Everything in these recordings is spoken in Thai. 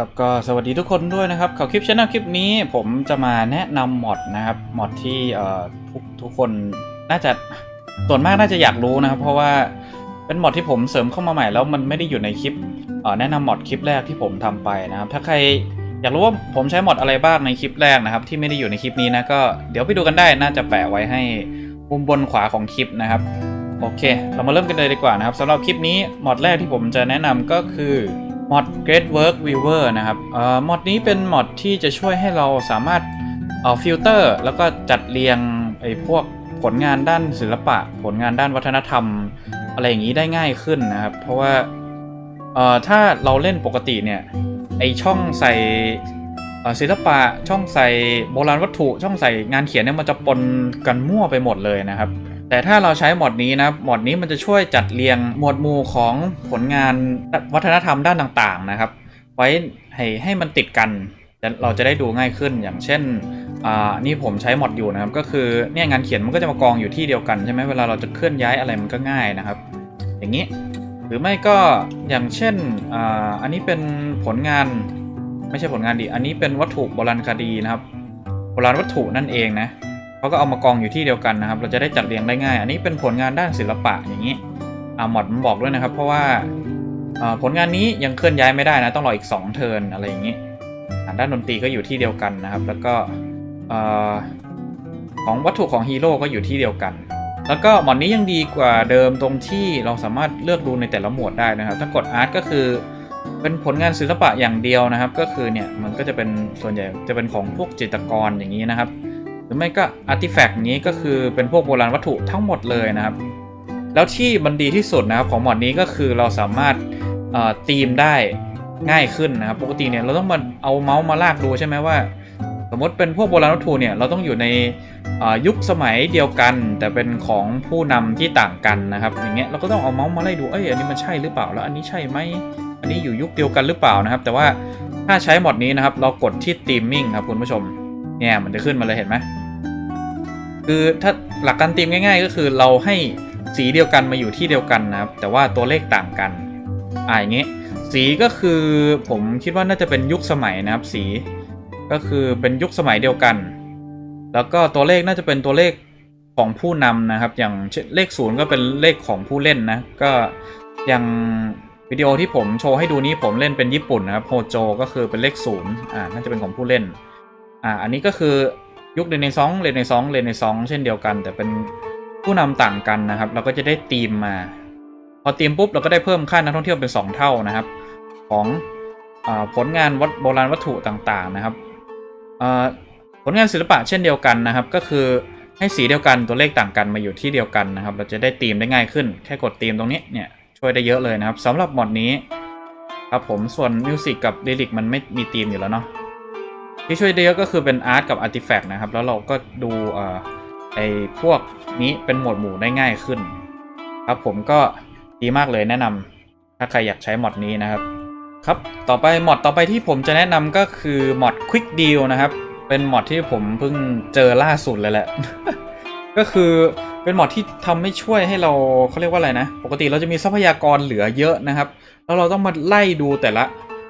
ครับก็สวัสดีทุกคนด้วยนะครับข่าวคลิปช anel คลิปนี้ ผมจะมาแนะนำมอดนะครับมอดที่เอ่อทุกทุกคนน่าจะส่วนมากน่าจะอยากรู้นะครับเพราะว่าเป็นมอดที่ผมเสริมเข้ามาใหม่แล้วมันไม่ได้อยู่ในคลิปเอ่อแนะนำมอดคลิปแรกที่ผมทำไปนะครับถ้าใครอยากรู้ว่าผมใช้มอดอะไรบ้างในคลิปแรกนะครับ ที่ไม่ได้อยู่ในคลิปนี้นะก็เดี๋ยวไปดูกันได้น่าจะแปะไว้ให้มุมบนขวาของคลิปนะครับโอเค เรามาเริ่มกันเลยดีกว่านะครับสำหรับคลิปนี้มอดแรกที่ผมจะแนะนำก็คือ มอด Great Work Viewer นะครับมอดนี้เป็นมอดที่จะช่วยให้เราสามารถเอ่อฟิลเตอร์ แล้วก็จัดเรียงไอ้พวกผลงานด้านศิลปะ ผลงานด้านวัฒนธรรม อะไรอย่างนี้ได้ง่ายขึ้นนะครับ เพราะว่าถ้าเราเล่นปกติเนี่ยไอช่องใส่ศิลปะช่องใส่โบราณวัตถุ ช่องใส่งานเขียนเนี่ยมันจะปนกันมั่วไปหมดเลยนะครับ แต่ถ้าเราใช้หมดนี้นะหมดนี้มันจะช่วยจัดเรียงหมวดหมู่ของผลงานวัฒนธรรมด้านต่างๆนะครับ ไว้ให้ให้มันติดกันเราจะได้ดูง่ายขึ้นอย่างเช่นนี่ผมใช้หมดอยู่นะครับ ก็คือเนี่ยงานเขียนมันก็จะมากองอยู่ที่เดียวกันใช่ไหมเวลาเราจะเคลื่อนย้ายอะไรมันก็ง่ายนะครับ อย่างนี้หรือไม่ก็อย่างเช่นอ,อันนี้เป็นผลงานไม่ใช่ผลงานดิอันนี้เป็นวัตถุโบราณคดีนะครับ โบราณวัตถุนั่นเองนะ เขาก็เอามากองอยู่ที่เดียวกันนะครับ เราจะได้จัดเรียงได้ง่าย อันนี้เป็นผลงานด้านศิลปะอย่างนี้อ่ามอดมันบอกด้วยนะครับ เพราะว่าอ่าผลงานนี้ยังเคลื่อนย้ายไม่ได้นะ ต้องรออีก 2 เทิร์นอะไรอย่างนี้อ่าด้านดนตรีก็อยู่ที่เดียวกันนะครับ แล้วก็อ่าของวัตถุของฮีโร่ก็อยู่ที่เดียวกัน แล้วก็หมอดนี้ยังดีกว่าเดิมตรงที่เราสามารถเลือกดูในแต่ละหมวดได้นะครับ ถ้ากดอาร์ตก็คือเป็นผลงานศิลปะอย่างเดียวนะครับ ก็คือเนี่ยมันก็จะเป็นส่วนใหญ่จะเป็นของพวกจิตรกรอย่างนี้นะครับ หรือไม่ก็อาร์ติแฟกต์นี้ก็คือเป็นพวกโบราณวัตถุทั้งหมดเลยนะครับ แล้วที่มันดีที่สุดนะครับของหมอดนี้ก็คือเราสามารถตีมได้ง่ายขึ้นนะครับ ปกติเนี่ยเราต้องมาเอาเมาส์มาลากดูใช่ไหมว่า สมมติเป็นพวกโบราณวัตถุเนี่ยเราต้องอยู่ในยุคสมัยเดียวกัน แต่เป็นของผู้นำที่ต่างกันนะครับ อย่างเงี้ยเราก็ต้องเอาเมาส์มาไล่ดูเอ้ยอันนี้มันใช่หรือเปล่าแล้วอันนี้ใช่ไหมอันนี้อยู่ยุคเดียวกันหรือเปล่านะครับ แต่ว่าถ้าใช้หมดนี้นะครับ เรากดที่ตีมมิ่งครับคุณผู้ชมเนี่ยมันจะขึ้นมาเลยเห็นไหม คือถ้าหลักการตีมง่าย ๆ ก็คือเราให้สีเดียวกันมาอยู่ที่เดียวกันนะครับ แต่ว่าตัวเลขต่างกันอ่าอย่างเงี้สีก็คือผมคิดว่าน่าจะเป็นยุคสมัยนะครับ สีก็คือเป็นยุคสมัยเดียวกัน แล้วก็ตัวเลขน่าจะเป็นตัวเลขของผู้นำนะครับ อย่างเลขศูนย์ก็เป็นเลขของผู้เล่นนะ ก็อย่างวิดีโอที่ผมโชว์ให้ดูนี้ผมเล่นเป็นญี่ปุ่นนะครับโฮโจก็คือเป็นเลขศูนย์อ่าน่าจะเป็นของผู้เล่นอ่าอันนี้ก็คือ ยุคเรเนซองเรเนซองเรเนซองเช่นเดียวกัน แต่เป็นผู้นำต่างกันนะครับ เราก็จะได้ธีมมา พอธีมปุ๊บเราก็ได้เพิ่มค่านักท่องเที่ยวเป็น 2 เท่านะครับ ของอผลงานวัดโบราณวัตถุต่างๆนะครับผลงานศิลปะเช่นเดียวกันนะครับ ก็คือให้สีเดียวกันตัวเลขต่างกันมาอยู่ที่เดียวกันนะครับ เราจะได้ธีมได้ง่ายขึ้น แค่กดธีมตรงนี้เนี่ยช่วยได้เยอะเลยนะครับสำหรับหมดนี้ครับผมส่วนมิวสิกกับลิลิกมันไม่มีธีมอยู่แล้วเนาะ ที่ช่วยได้เยอะก็คือเป็นอาร์ตกับอาร์ติแฟกต์นะครับ แล้วเราก็ดูเอ่อไอพวกนี้เป็นหมวดหมู่ได้ง่ายขึ้น ครับผมก็ดีมากเลยแนะนำถ้าใครอยากใช้มอดนี้นะครับ ครับ ต่อไปมอดต่อไปที่ผมจะแนะนำก็คือมอด Quick Deal นะครับ เป็นมอดที่ผมเพิ่งเจอล่าสุดเลยแหละ ก็คือเป็นมอดที่ทำให้ช่วยให้เราเขาเรียกว่าอะไรนะ ปกติเราจะมีทรัพยากรเหลือเยอะนะครับ แล้วเราต้องมาไล่ดูแต่ละ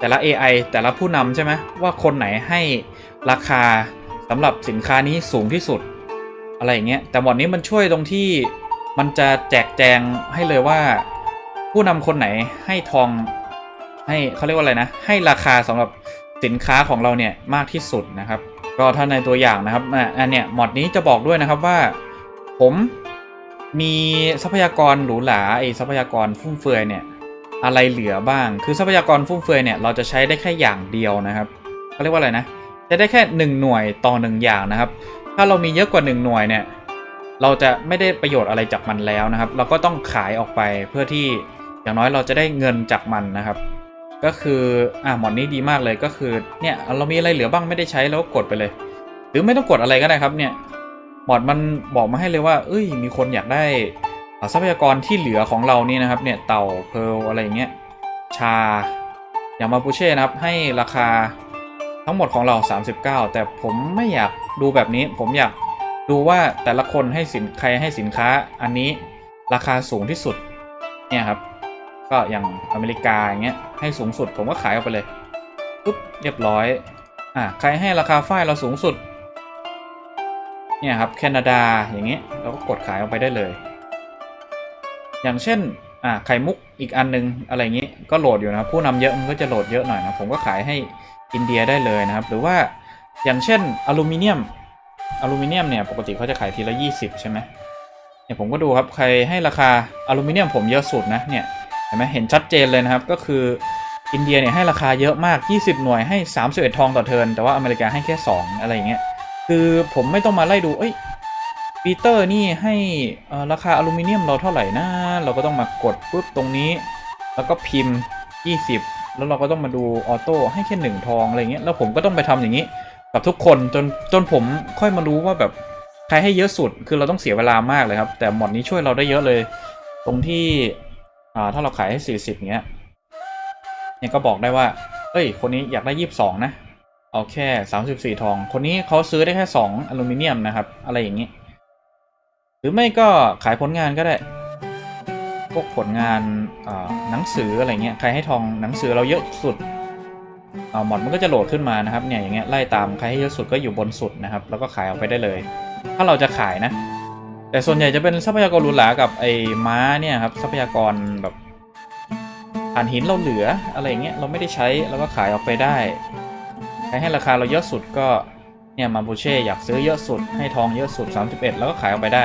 แต่ละ AI แต่ละผู้นำใช่ไหมว่าคนไหนให้ราคาสำหรับสินค้านี้สูงที่สุด อะไรอย่างเงี้ยแต่บอดนี้มันช่วยตรงที่มันจะแจกแจงให้เลยว่า ผู้นำคนไหนให้ทองให้เขาเรียกว่าอะไรนะ ให้ราคาสำหรับสินค้าของเราเนี่ยมากที่สุดนะครับ ก็ถ้าในตัวอย่างนะครับอันเนี้ยมอดนี้จะบอกด้วยนะครับว่า ผมมีทรัพยากรหรูหราไอทรัพยากรฟุ่มเฟือยเนี่ย อะไรเหลือบ้าง คือทรัพยากรฟุ่มเฟือยเนี่ยเราจะใช้ได้แค่อย่างเดียวนะครับเขาเรียกว่าอะไรนะจะได้แค่ 1 หน่วยต่อ 1 อย่างนะครับ ถ้าเรามีเยอะกว่า 1 หน่วยเนี่ยเราจะไม่ได้ประโยชน์อะไรจากมันแล้วนะครับ เราก็ต้องขายออกไปเพื่อที่อย่างน้อยเราจะได้เงินจากมันนะครับ ก็คืออ่าหมอนนี้ดีมากเลยก็คือเนี่ยเรามีอะไรเหลือบ้างไม่ได้ใช้แล้วกกดไปเลย หรือไม่ต้องกดอะไรก็ได้ครับเนี่ยหมอดมันบอกมาให้เลยว่า เอ้ยมีคนอยากได้ ทรัพยากรที่เหลือของเรานี่นะครับเนี่ยเต่าเพลอะไรอย่างเงี้ยชาอย่างมาปูเช่นะครับให้ราคาทั้งหมดของเรา 39 แต่ผมไม่อยากดูแบบนี้ ผมอยากดูว่าแต่ละคนให้สินใครให้สินค้าอันนี้ราคาสูงที่สุดเนี่ยครับก็อย่างอเมริกาอย่างเงี้ยให้สูงสุดผมก็ขายออกไปเลยปุ๊บเรียบร้อยอะใครให้ราคาฝ้ายเราสูงสุดเนี่ยครับแคนาดาอย่างเงี้ยเราก็กดขายออกไปได้เลย อย่างเช่นอ่าไข่มุกอีกอันนึงอะไรอย่างงี้ก็โหลดอยู่นะผู้นำเยอะมันก็จะโหลดเยอะหน่อยนะผมก็ขายให้อินเดียได้เลยนะครับ หรือว่าอย่างเช่นอลูมิเนียมอลูมิเนียมเนี่ยปกติเขาจะขายทีละ 20 ใช่ไหมเนี่ยผมก็ดูครับใครให้ราคาอลูมิเนียมผมเยอะสุดนะเนี่ยเห็นไหมเห็นชัดเจนเลยนะครับก็คืออินเดียเนี่ยให้ราคาเยอะมาก 20 หน่วยให้ 31 ทองต่อเทิร์นแต่ว่าอเมริกาให้แค่ 2 อะไรอย่างเงี้ยคือผมไม่ต้องมาไล่ดูเอ้ย ปีเตอร์นี่ให้ราคาอลูมิเนียมเราเท่าไหร่นะ เราก็ต้องมากดปุ๊บตรงนี้ แล้วก็พิมพ์ 20 แล้วเราก็ต้องมาดูออโต้ให้แค่หนึ่งทองอะไรเงี้ยแล้วผมก็ต้องไปทำอย่างนี้กับทุกคนจนจนผมค่อยมารู้ว่าแบบใครให้เยอะสุดคือเราต้องเสียเวลามากเลยครับ แต่หมอดนี้ช่วยเราได้เยอะเลย ตรงที่ถ้าเราขายให้ 40เงี้ยเนี่ยก็บอกได้ว่าเอ้ย คนนี้อยากได้ 22 นะ เอาแค่ 34 ทอง คนนี้เขาซื้อได้แค่ 2 อลูมิเนียมนะครับ อะไรอย่างนี้ หรือไม่ก็ขายผลงานก็ได้ พวกผลงานหนังสืออะไรเงี้ย ใครให้ทองหนังสือเราเยอะสุดอ่าหมดมันก็จะโหลดขึ้นมานะครับ เนี่ยอย่างเงี้ยไล่ตามใครให้เยอะสุดก็อยู่บนสุดนะครับ แล้วก็ขายออกไปได้เลย ถ้าเราจะขายนะ แต่ส่วนใหญ่จะเป็นทรัพยากรหรูหรากับไอ้ม้าเนี่ยครับทรัพยากรแบบถ่านหินเราเหลืออะไรเงี้ยเราไม่ได้ใช้เราก็ขายออกไปได้ใครให้ราคาเราเยอะสุดก็ เนี่ยมาบูเช่อยากซื้อเยอะสุดให้ทองเยอะสุด 31 แล้วก็ขายออกไปได้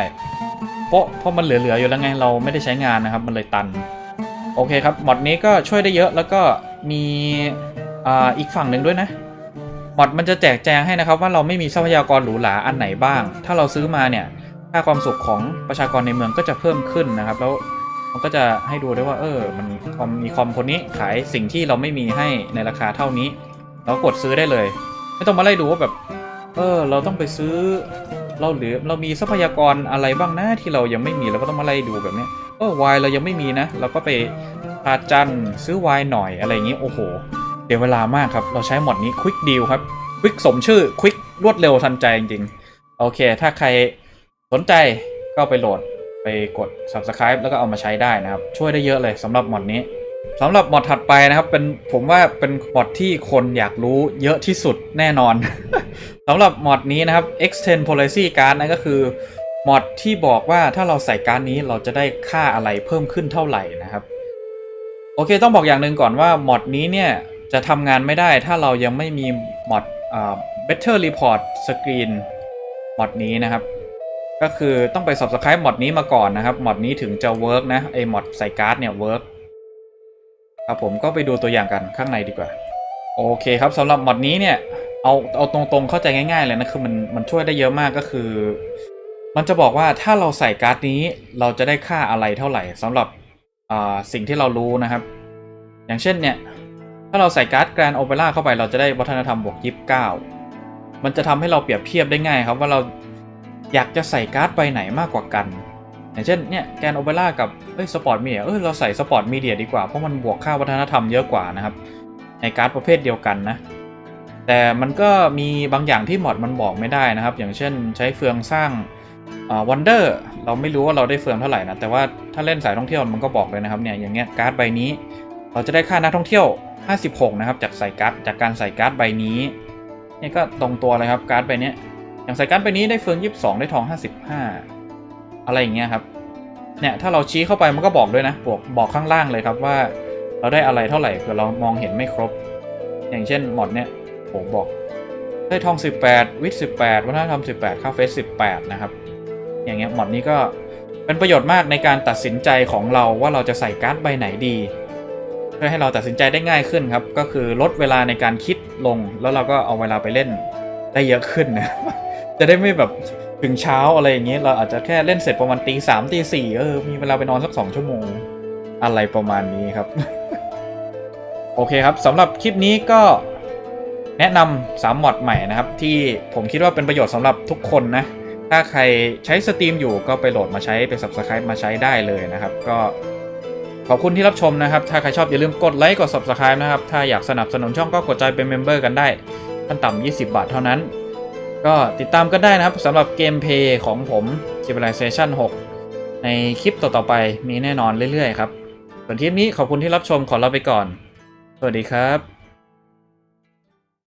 เพราะเพราะมันเหลือๆอยู่แล้วไงเราไม่ได้ใช้งานนะครับ มันเลยตัน โอเคครับมอดนี้ก็ช่วยได้เยอะแล้วก็มีอ่าอีกฝั่งหนึ่งด้วยนะมอดมันจะแจกแจงให้นะครับ ว่าเราไม่มีทรัพยากรหรูหราอันไหนบ้าง ถ้าเราซื้อมาเนี่ยค่าความสุขของประชากรในเมืองก็จะเพิ่มขึ้นนะครับ แล้วมันก็จะให้ดูได้วยว่า เออ มันคอมมีคอมคนนี้ขายสิ่งที่เราไม่มีให้ในราคาเท่านี้ เรากดซื้อได้เลย ไม่ต้องมาไล่ดูว่าแบบ เออ เราต้องไปซื้อ เราเหลือ เรามีทรัพยากรอะไรบ้างนะที่เรายังไม่มีเราก็ต้องมาไล่ดูแบบนี้เออวายเรายังไม่มีนะ เราก็ไปพาจันซื้อวายหน่อยอะไรอย่างงี้โอ้โหเดี๋ยวเวลามากครับ เราใช้หมดนี้ Quick Deal ครับ Quick สมชื่อ Quick รวดเร็วทันใจจริงๆ โอเค ถ้าใครสนใจก็ไปโหลดไปกด Subscribe แล้วก็เอามาใช้ได้นะครับ ช่วยได้เยอะเลยสำหรับหมดนี้ สำหรับมอดถัดไปนะครับเป็นผมว่าเป็นมอดที่คนอยากรู้เยอะที่สุดแน่นอน สำหรับมอดนี้นะครับ extend policy card นั่นก็คือมอดที่บอกว่าถ้าเราใส่การดนี้เราจะได้ค่าอะไรเพิ่มขึ้นเท่าไหร่นะครับ โอเคต้องบอกอย่างหนึ่งก่อนว่ามอดนี้เนี่ย จะทำงานไม่ได้ถ้าเรายังไม่มีมอด better report screen มอดนี้นะครับ ก็คือต้องไป subscribe มอดนี้มาก่อนนะครับมอดนี้ถึงจะ work นะไอมอดใส่การ์ดเนี่ย work ครับผมก็ไปดูตัวอย่างกันข้างในดีกว่า โอเคครับสำหรับมอดนี้เนี่ยเอาเอาตรงๆเข้าใจง่ายๆเลยนะคือมันมันช่วยได้เยอะมากก็คือ มันจะบอกว่าถ้าเราใส่การ์ดนี้เราจะได้ค่าอะไรเท่าไหร่สำหรับอ่าสิ่งที่เรารู้นะครับ อย่างเช่นเนี่ยถ้าเราใส่การ์ดแกรนโอเปร่าเข้าไปเราจะได้วัฒนธรรมบวกยีิบเก้ามันจะทำให้เราเปรียบเทียบได้ง่ายครับว่าเราอยากจะใส่การ์ดใบไหนมากกว่ากัน อย่างเช่นเนี่ยแกนโอเปร่ากับเอ้ยสปอร์ตมีเดียเออเราใส่สปอร์ตมีเดียดีกว่า เพราะมันบวกค่าวัฒนธรรมเยอะกว่านะครับ ในการ์ดประเภทเดียวกันนะ แต่มันก็มีบางอย่างที่มอดมันบอกไม่ได้นะครับ อย่างเช่นใช้เฟืองสร้างวันเดอร์เราไม่รู้ว่าเราได้เฟืองเท่าไหร่นะแต่ว่าถ้าเล่นสายท่องเที่ยวมันก็บอกเลยนะครับเนี่ยอย่างเงี้ยการ์ดใบนี้ เราจะได้ค่านักท่องเที่ยว 56 นะครับ จากใส่การ์ดจากการใส่การ์ดใบนี้เนี่ยก็ตรงตัวเลยครับการ์ดใบนี้อย่างใส่การ์ดใบนี้ได้เฟือง 22 ได้ทอง 55 อะไรอย่างเงี้ยครับ เนี่ยถ้าเราชี้เข้าไปมันก็บอกด้วยนะบอกบอกข้างล่างเลยครับว่า เราได้อะไรเท่าไหร่เผื่อเรามองเห็นไม่ครบ อย่างเช่นหมดเนี่ยผมบอกได้ทอง 18 วิท18 วัฒนธรรม 18 ค่าเฟส18 นะครับ อย่างเงี้ยหมดนี้ก็เป็นประโยชน์มากในการตัดสินใจของเราว่าเราจะใส่การ์ดใบไหนดี เพื่อให้เราตัดสินใจได้ง่ายขึ้นครับ ก็คือลดเวลาในการคิดลง แล้วเราก็เอาเวลาไปเล่นได้เยอะขึ้นนะ จะได้ไม่แบบ ถึงเช้าอะไรอย่างเงี้ยเราอาจจะแค่เล่นเสร็จประมาณตีสามตีสี่เออมีเวลาไปนอนสักสองชั่วโมง อะไรประมาณนี้ครับ โอเคครับสำหรับคลิปนี้ก็แนะนำสามมอดใหม่นะครับ ที่ผมคิดว่าเป็นประโยชน์สำหรับทุกคนนะ ถ้าใครใช้สตรีมอยู่ก็ไปโหลดมาใช้ไป subscribe มาใช้ได้เลยนะครับ ก็ขอบคุณที่รับชมนะครับ ถ้าใครชอบอย่าลืมกดไลค์กด subscribe นะครับ ถ้าอยากสนับสนุนช่องก็กดใจเป็นเมมเบอร์กันได้ขั้นต่ำ20 บาทเท่านั้น ก็ติดตามก็ได้นะครับสำหรับเกมเพย์ของผม Civilization 6 ในคลิปต่อๆไปมีแน่นอนเรื่อยๆครับ ส่วนคลิปนี้ขอบคุณที่รับชมขอลาไปก่อน สวัสดีครับ